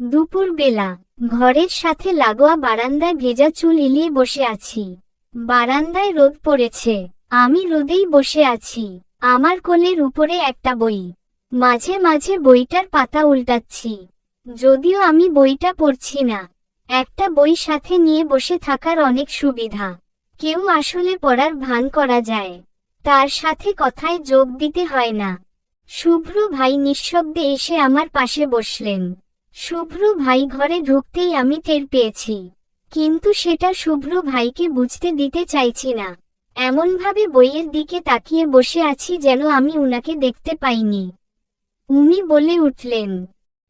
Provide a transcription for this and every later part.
দুপুর বেলা, ঘরের সাথে লাগোয়া বারান্দায় ভেজা চুল ইলিয়ে বসে আছি। বারান্দায় রোদ পড়েছে, আমি রোদেই বসে আছি, আমার কোলের উপরে একটা বই। মাঝে মাঝে বইটার পাতা উল্টাচ্ছি, যদিও আমি বইটা পড়ছি না। একটা বই সাথে নিয়ে বসে থাকার অনেক সুবিধা। কেউ আসলে পড়ার ভান করা যায়। তার সাথে কথায় যোগ দিতে হয় না। শুভ্র ভাই নিঃশব্দে এসে আমার পাশে বসলেন। শুভ্র ভাই ঘরে ঢুকতেই আমি টের পেয়েছি। কিন্তু সেটা শুভ্র ভাইকে বুঝতে দিতে চাইছি না। এমনভাবে বইয়ের দিকে তাকিয়ে বসে আছি যেন আমি উনাকে দেখতে পাইনি। উনি বলে উঠলেন,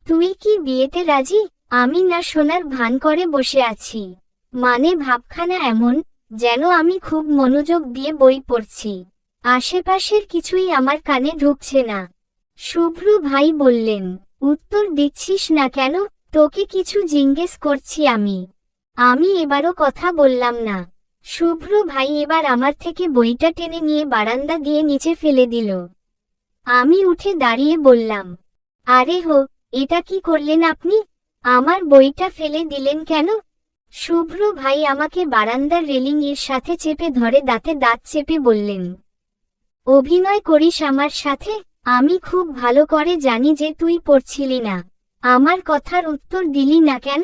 তুই কি বিয়েতে রাজি? আমি না সোনার ভান করে বসে আছি। মানে ভাবখানা এমন, যেন আমি খুব মনোযোগ দিয়ে বই পড়ছি। আশেপাশের কিছুই আমার কানে ঢুকছে না। শুভ্র ভাই বললেন উত্তর দিচ্ছিস না কেন? তোকে কিছু জিজ্ঞেস করছি আমি। আমি এবারও কথা বললাম না। শুভ্র ভাই এবার আমার থেকে বইটা টেনে নিয়ে বারান্দা দিয়ে নিচে ফেলে দিল। আমি উঠে দাঁড়িয়ে বললাম, আরে হো, এটা কি করলেন আপনি? আমার বইটা ফেলে দিলেন কেন? শুভ্র ভাই আমাকে বারান্দার রেলিং এর সাথে চেপে ধরে দাঁতে দাঁত চেপে বললেন, অভিনয় করিস আমার সাথে? আমি খুব ভালো করে জানি যে তুই পড়ছিলি না। আমার কথার উত্তর দিলি না কেন?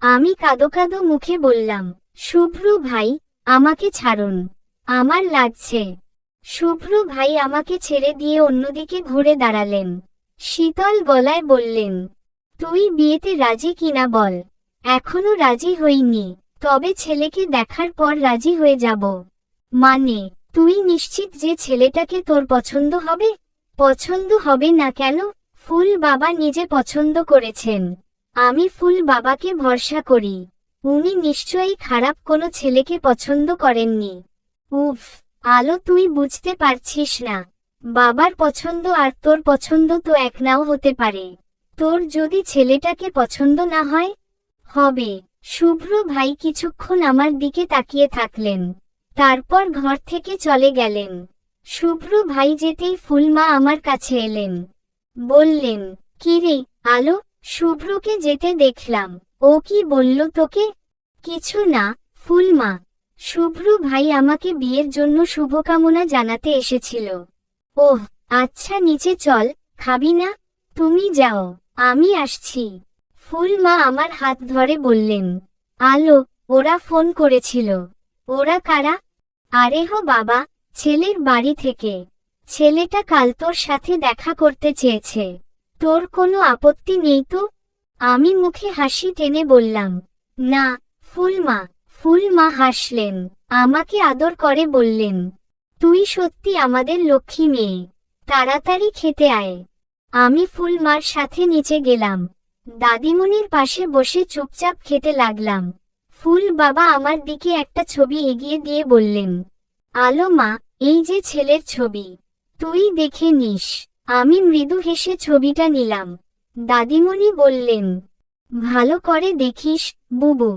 আমি কাদো কাদো মুখে বললাম, শুভ্র ভাই, আমাকে ছাড়ুন। আমার লাগছে। শুভ্র ভাই আমাকে ছেড়ে দিয়ে অন্যদিকে ঘুরে দাঁড়ালেন। শীতল গলায় বললেন, তুই বিয়েতে রাজি কিনা বল? এখনও রাজি হইনি। তবে ছেলেকে দেখার পর রাজি হয়ে যাব। মানে তুই নিশ্চিত যে ছেলেটাকে তোর পছন্দ হবে? পছন্দ হবে না কেন? ফুল বাবা নিজে পছন্দ করেছেন। আমি ফুল বাবাকে ভরসা করি। উনি নিশ্চয়ই খারাপ কোনো ছেলেকে পছন্দ করেননি। উফ, আলো তুই বুঝতে পারছিস না। বাবার পছন্দ আর তোর পছন্দ তো এক নাও হতে পারে। তোর যদি ছেলেটাকে পছন্দ না হয়? হবে। শুভ্র ভাই কিছুক্ষণ আমার দিকে তাকিয়ে থাকলেন। তারপর ঘর থেকে চলে গেলেন। শুভ্র ভাই যেতেই ফুলমা আমার কাছে এলেন। বললেন কিরে আলো, শুভ্রকে যেতে দেখলাম। ও কি বলল তোকে? কিছু না ফুলমা শুভ্র ভাই আমাকে বিয়ের জন্য শুভকামনা জানাতে এসেছিল। ওহ আচ্ছা নিচে চল, খাবি না? তুমি যাও, আমি আসছি। ফুলমা আমার হাত ধরে বললেন, আলো, ওরা ফোন করেছিল। ওরা কারা? আরে হো বাবা ছেলের বাড়ি থেকে। ছেলেটা কাল তোর সাথে দেখা করতে চেয়েছে। তোর কোনো আপত্তি নেই তো? আমি মুখে হাসি টেনে বললাম, না ফুলমা ফুলমা হাসলেন, আমাকে আদর করে বললেন, তুই সত্যি আমাদের লক্ষ্মী মেয়ে, তাড়াতাড়ি খেতে আয়। আমি ফুলমার সাথে নিচে গেলাম। দাদিমণির পাশে বসে চুপচাপ খেতে লাগলাম। ফুল বাবা আমার দিকে একটা ছবি এগিয়ে দিয়ে বললেন আলো মা এই যে ছেলের ছবি। তুই দেখে নিস। আমি মৃদু হেসে ছবিটা নিলাম। দাদিমণি বললেন, ভালো করে দেখিস, বুবু।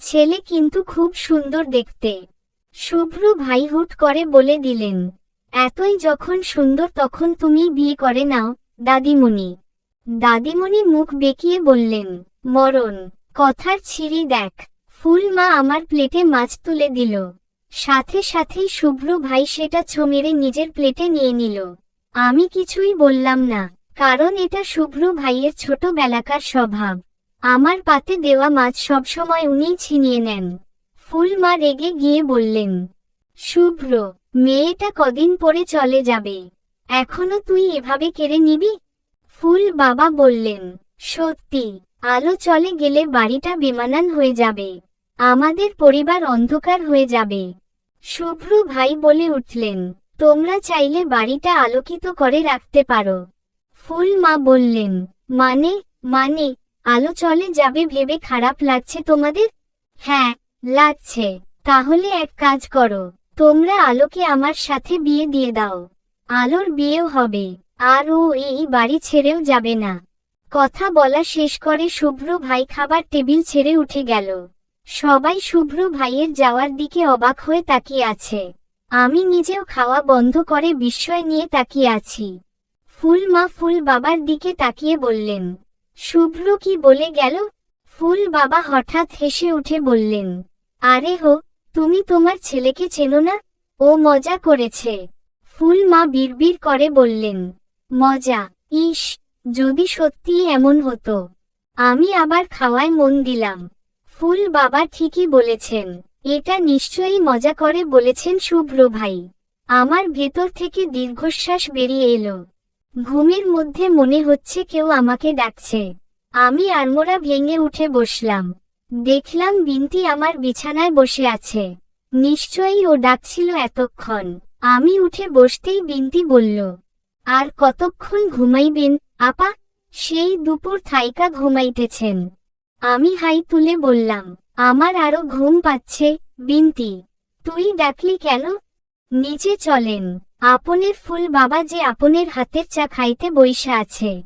ছেলে কিন্তু খুব সুন্দর দেখতে। শুভ্র ভাই হুট করে বলে দিলেন, এতই যখন সুন্দর তখন তুমি বিয়ে করে নাও, দাদিমণি। দাদিমণি মুখ বেঁকিয়ে বললেন, মরণ, কথার ছিঁড়ি দেখ। ফুল মা আমার প্লেটে মাছ তুলে দিল। সাথে সাথেই শুভ্র ভাই সেটা ছো মেরে নিজের প্লেটে নিয়ে নিল। আমি কিছুই বললাম না, কারণ এটা শুভ্র ভাইয়ের ছোটবেলাকার স্বভাব। আমার পাতে দেওয়া মাছ সবসময় উনিই ছিনিয়ে নেন। ফুল মা রেগে গিয়ে বললেন, শুভ্র, মেয়েটা কদিন পরে চলে যাবে। এখনও তুই এভাবে কেড়ে নিবি? ফুল বাবা বললেন, সত্যি, আলো চলে গেলে বাড়িটা বেমানান হয়ে যাবে। আমাদের পরিবার অন্ধকার হয়ে যাবে। শুভ্র ভাই বলে উঠলেন, তোমরা চাইলে বাড়িটা আলোকিত করে রাখতে পারো। ফুল মা বললেন মানে মানে আলো চলে যাবে ভেবে খারাপ লাগছে তোমাদের? হ্যাঁ লাগছে। তাহলে এক কাজ করো, তোমরা আলোকে আমার সাথে বিয়ে দিয়ে দাও। আলোর বিয়েও হবে, আর ও এই বাড়ি ছেড়েও যাবে না। কথা বলা শেষ করে শুভ্র ভাই খাবার টেবিল ছেড়ে উঠে গেল। সবাই শুভ্র ভাইয়ের যাওয়ার দিকে অবাক হয়ে তাকিয়ে আছে। আমি নিজেও খাওয়া বন্ধ করে বিস্ময় নিয়ে তাকিয়ে আছি। ফুল মা ফুল বাবার দিকে তাকিয়ে বললেন, শুভ্র কি বলে গেল? ফুল বাবা হঠাৎ হেসে উঠে বললেন, আরে হো, তুমি তোমার ছেলেকে চেনো না? ও মজা করেছে। ফুল মা বিড়বিড় করে বললেন, মজা ইস যদি সত্যিই এমন হতো। আমি আবার খাওয়ায় মন দিলাম। ফুল বাবা ঠিকই বলেছেন। এটা নিশ্চয়ই মজা করে বলেছেন শুভ্র ভাই। আমার ভেতর থেকে দীর্ঘশ্বাস বেরিয়ে এলো। ঘুমের মধ্যে মনে হচ্ছে কেউ আমাকে ডাকছে। আমি আড়মোড়া ভেঙে উঠে বসলাম। দেখলাম বিনতি আমার বিছানায় বসে আছে। নিশ্চয়ই ও ডাকছিল এতক্ষণ। আমি উঠে বসতেই বিনতি বলল, আর কতক্ষণ ঘুমাইবেন, আপা? সেই দুপুর থাইকা ঘুমাইতেছেন। আমি হাই তুলে বললাম, আমার আরও ঘুম পাচ্ছে, বিনতি। তুই ডাকলি কেন? নিচে চলেন, আপনের ফুল বাবা যে আপনের হাতের চা খাইতে বইসা আছে।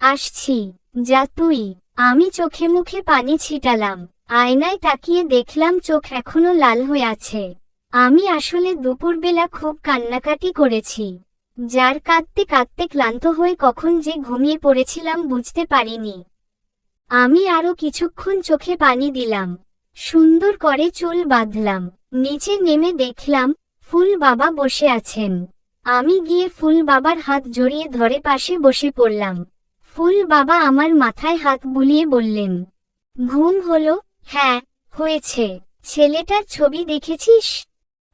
আসছি, যা তুই। আমি চোখে মুখে পানি ছিটালাম, আয়নায় তাকিয়ে দেখলাম চোখ এখনও লাল হয়ে আছে। আমি আসলে দুপুরবেলা খুব কান্নাকাটি করেছি। যার কাঁদতে কাঁদতে ক্লান্ত হয়ে কখন যে ঘুমিয়ে পড়েছিলাম বুঝতে পারিনি। আমি আরও কিছুক্ষণ চোখে পানি দিলাম। সুন্দর করে চুল বাঁধলাম। নিচে নেমে দেখলাম, ফুল বাবা বসে আছেন। আমি গিয়ে ফুল বাবার হাত জড়িয়ে ধরে পাশে বসে পড়লাম। ফুল বাবা আমার মাথায় হাত বুলিয়ে বললেন, ঘুম হলো? হ্যাঁ হয়েছে। ছেলেটার ছবি দেখেছিস?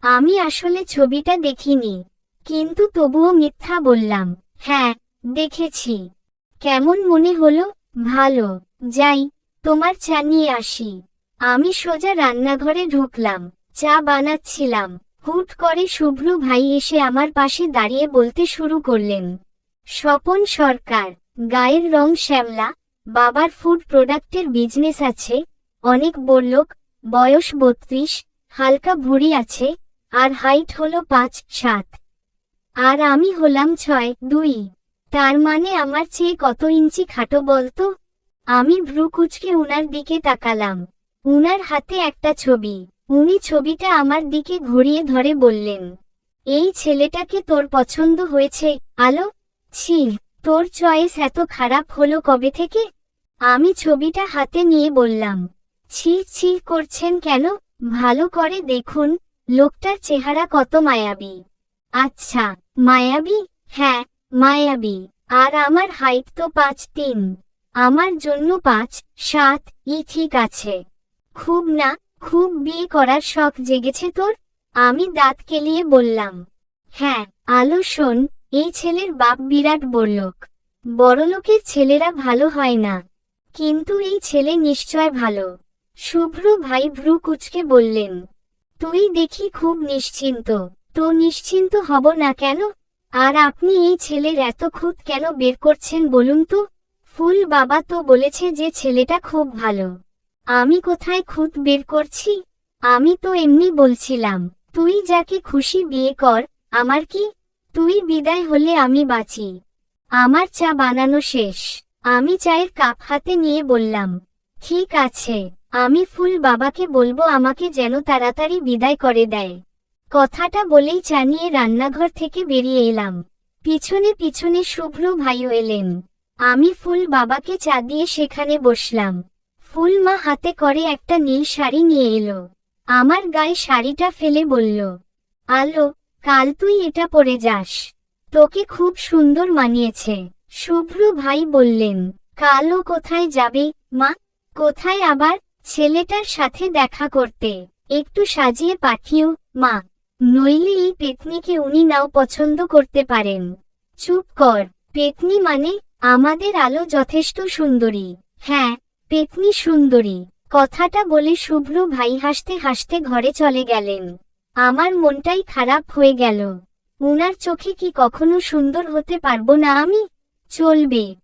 আমি আসলে ছবিটা দেখিনি, কিন্তু তবুও মিথ্যা বললাম হ্যাঁ দেখেছি। কেমন মনে হলো? ভালো। যাই, তোমার চা নিয়ে আসি। আমি সোজা রান্নাঘরে ঢুকলাম, চা বানাচ্ছিলাম। হুট করে শুভ্র ভাই এসে আমার পাশে দাঁড়িয়ে বলতে শুরু করলেন, স্বপন সরকার, গায়ের রং শ্যামলা, বাবার ফুড প্রোডাক্টের বিজনেস আছে, অনেক বড়লোক, বয়স বত্রিশ, হালকা ভুঁড়ি আছে, আর হাইট হলো পাঁচ সাত। আর আমি হলাম ছয় দুই। তার মানে আমার চেয়ে কত ইঞ্চি খাটো বলতো? আমি ভ্রু কুচকে উনার দিকে তাকালাম। উনার হাতে একটা ছবি। উনি ছবিটা আমার দিকে ঘুরিয়ে ধরে বললেন, এই ছেলেটাকে তোর পছন্দ হয়েছে, আলো? ছি, তোর চয়েস এত খারাপ হলো কবে থেকে? আমি ছবিটা হাতে নিয়ে বললাম, ছি ছি, করছেন কেন? ভালো করে দেখুন, লোকটার চেহারা কত মায়াবী। আচ্ছা মায়াবী? হ্যাঁ মায়াবী। আর আমার হাইট তো পাঁচ তিন। আমার জন্য পাঁচ, সাত, ই ঠিক আছে। খুব না, খুব বিয়ে করার শখ জেগেছে তোর? আমি দাঁত কেলিয়ে বললাম। হ্যাঁ আলো শোন, এই ছেলের বাপ বিরাট বড়লোক। বড়লোকের ছেলেরা ভালো হয় না। কিন্তু এই ছেলে নিশ্চয় ভালো। শুভ্র ভাই ভ্রু কুচকে বললেন, তুই দেখি খুব নিশ্চিন্ত। তো নিশ্চিন্ত হব না কেন? আর আপনি এই ছেলের এত খুঁত কেন বের করছেন বলুন তো? ফুল বাবা তো বলেছে যে ছেলেটা খুব ভালো। আমি কোথায় খুঁত বের করছি? আমি তো এমনি বলছিলাম, তুই যাকে খুশি বিয়ে কর, আমার কি? তুই বিদায় হলে আমি বাঁচি। আমার চা বানানো শেষ। আমি চায়ের কাপ হাতে নিয়ে বললাম, ঠিক আছে, আমি ফুল বাবাকে বলব আমাকে যেন তাড়াতাড়ি বিদায় করে দেয়। কথাটা বলেই চা নিয়ে রান্নাঘর থেকে বেরিয়ে এলাম। পিছনে পিছনে শুভ্র ভাইও এলেন। আমি ফুল বাবাকে চা দিয়ে সেখানে বসলাম। ফুল মা হাতে করে একটা নীল শাড়ি নিয়ে এলো। আমার গায়ে শাড়িটা ফেলে বলল, আলো, কাল তুই এটা পরে যাস। তোকে খুব সুন্দর মানিয়েছে। শুভ্র ভাই বললেন, কালও কোথায় যাবে, মা? কোথায় আবার ছেলেটার সাথে দেখা করতে? একটু সাজিয়ে পাঠিও, মা। নইলে এই পেতনিকে উনি নাও পছন্দ করতে পারেন। চুপ কর, পেতনি মানে আমাদের আলো যথেষ্ট সুন্দরী। হ্যাঁ পেতনি সুন্দরী। কথাটা বলে শুভ্র ভাই হাসতে হাসতে ঘরে চলে গেলেন। আমার মনটাই খারাপ হয়ে গেল। উনার চোখে কি কখনো সুন্দর হতে পারব না আমি? চলবে।